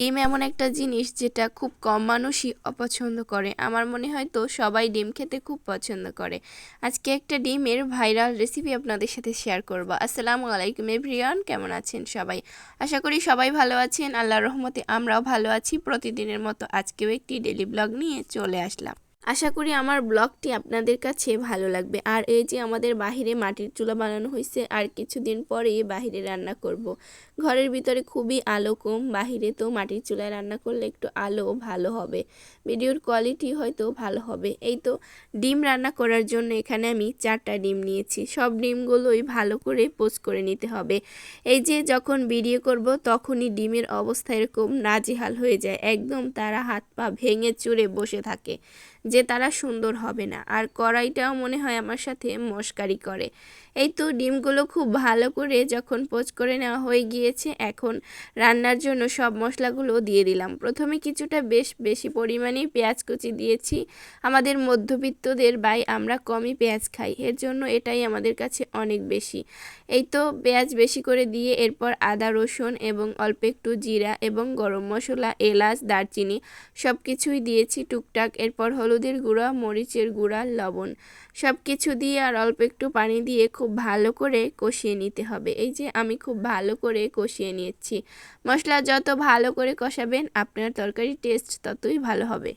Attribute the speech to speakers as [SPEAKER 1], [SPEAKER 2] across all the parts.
[SPEAKER 1] ডিম এমন একটা জিনিস যেটা খুব কম মানুষই অপছন্দ করে। আমার মনে হয় তো সবাই ডিম খেতে খুব পছন্দ করে। আজকে একটা ডিমের ভাইরাল রেসিপি আপনাদের সাথে শেয়ার করব। আসসালামু আলাইকুম এভরিওয়ান, কেমন আছেন সবাই? আশা করি সবাই ভালো আছেন। আল্লাহর রহমতে আমরাও ভালো আছি। প্রতিদিনের মতো আজকেও একটি ডেলি ব্লগ নিয়ে চলে আসলাম। আশা করি আমার ব্লগটি আপনাদের কাছে ভালো লাগবে। আর এই যে আমাদের বাহিরে মাটির চুলা বানানো হয়েছে আর কিছুদিন পরেই বাহিরে রান্না করব। ঘরের ভিতরে খুবই আলো কম, বাহিরে তো মাটির চুলায় রান্না করলে একটু আলো ভালো হবে। ভিডিওর কোয়ালিটি হয়তো ভালো হবে। এই তো ডিম রান্না করার জন্য এখানে আমি চারটা ডিম নিয়েছি। সব ডিমগুলোই ভালো করে পোস্ট করে নিতে হবে। এই যে যখন ভিডিও করব, তখনই ডিমের অবস্থা এরকম নাজেহাল হয়ে যায়। একদম তারা হাত পা ভেঙে চুরে বসে থাকে। যে তারা সুন্দর হবে না। আর কড়াইটাও মনে হয় আমার সাথে মস্কারি করে। এই তো ডিমগুলো খুব ভালো করে যখন পোচ করে নেওয়া হয়ে গিয়েছে, এখন রান্নার জন্য সব মশলাগুলো দিয়ে দিলাম। প্রথমে কিছুটা বেশ বেশি পরিমাণে পেঁয়াজ কুচি দিয়েছি। আমাদের মধ্যবিত্তদের বাই আমরা কমই পেঁয়াজ খাই, এর জন্য এটাই আমাদের কাছে অনেক বেশি। এই তো পেঁয়াজ বেশি করে দিয়ে এরপর আদা, রসুন এবং অল্প একটু জিরা এবং গরম মশলা, এলাচ, দারচিনি সব কিছুই দিয়েছি টুকটাক। এরপর হলুদের গুঁড়া, মরিচের গুঁড়া, লবণ। সব কিছু দিয়ে আর অল্প একটু পানি দিয়ে খুব ভালো করে কষিয়ে নিতে হবে। এই যে আমি খুব ভালো করে কষিয়ে নিয়েছি। মশলা যত ভালো করে কষাবেন, আপনার তরকারি টেস্ট ততই ভালো হবে।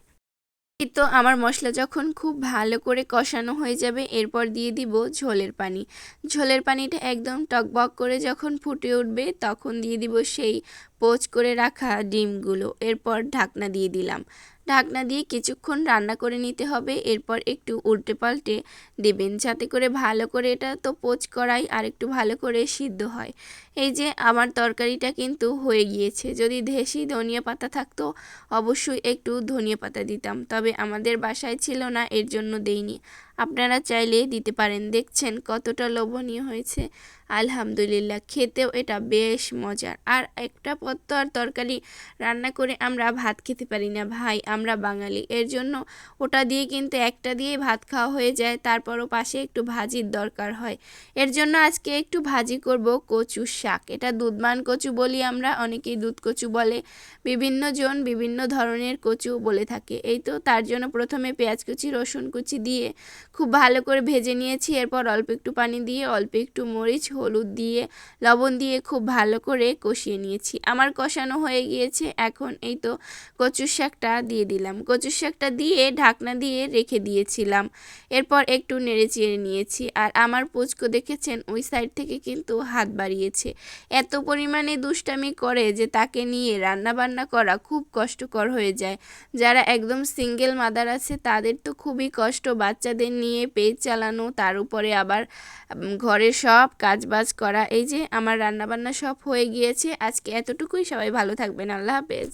[SPEAKER 1] তো আমার মশলা যখন খুব ভালো করে কষানো হয়ে যাবে, এরপর দিয়ে দিব ঝোলের পানি। ঝোলের পানিটা একদম টকবক করে যখন ফুটে উঠবে, তখন দিয়ে দিব সেই পোচ করে রাখা ডিমগুলো। এরপর ঢাকনা দিয়ে দিলাম। ঢাকনা দিয়ে কিছুক্ষণ রান্না করে নিতে হবে। এরপর একটু উল্টে পাল্টে দেবেন যাতে করে ভালো করে এটা তো পোচ করাই আর একটু ভালো করে সিদ্ধ হয়। এই যে আমার তরকারিটা কিন্তু হয়ে গিয়েছে। যদি দেশি ধনিয়া পাতা থাকতো অবশ্যই একটু ধনিয়া পাতা দিতাম। তবে আমাদের বাসায় ছিল না, এর জন্য দেইনি। আপনারা চাইলে দিতে পারেন। দেখছেন কতটা লোভনীয় হয়েছে। আলহামদুলিল্লাহ, খেতেও এটা বেশ মজার। আর একটা পত্র আর তরকারি রান্না করে আমরা ভাত খেতে পারি না। ভাই, আমরা বাঙালি। এর জন্য ওটা দিয়ে কিন্তু একটা দিয়ে ভাত খাওয়া হয়ে যায়। তারপরও পাশে একটু ভাজির দরকার হয়। এর জন্য আজকে একটু ভাজি করব কচু শাক। এটা দুধমান কচু বলি আমরা, অনেকেই দুধ কচু বলে। বিভিন্ন জন বিভিন্ন ধরনের কচু বলে থাকে। এই তো, তার জন্য প্রথমে পেঁয়াজ কুচি, রসুন কুচি দিয়ে খুব ভালো করে ভেজে নিয়েছি। এরপর অল্প একটু পানি দিয়ে, অল্প একটু মরিচ, হলুদ দিয়ে, লবণ দিয়ে খুব ভালো করে কষিয়ে নিয়েছি। আমার কষানো হয়ে গিয়েছে, এখন এই তো কচুর শাকটা দিয়ে দিলাম। কচুর শাকটা দিয়ে ঢাকনা দিয়ে রেখে দিয়েছিলাম। এরপর একটু নেড়ে চেড়ে নিয়েছি। আর আমার পুচকো দেখেছেন, ওই সাইড থেকে কিন্তু হাত বাড়িয়েছে। এত পরিমাণে দুষ্টামি করে যে তাকে নিয়ে রান্না বান্না করা খুব কষ্টকর হয়ে যায়। যারা একদম সিঙ্গেল মাদার আছে, তাদের তো খুবই কষ্ট। বাচ্চাদের নিয়ে পেজ চালানো, তার উপরে আবার ঘরের সব কাজবাজ করা, এই যে আমার রান্নাবান্না সব হয়ে গিয়েছে। আজকে এতটুকুই, সবাই ভালো থাকবেন, আল্লাহ হাফেজ।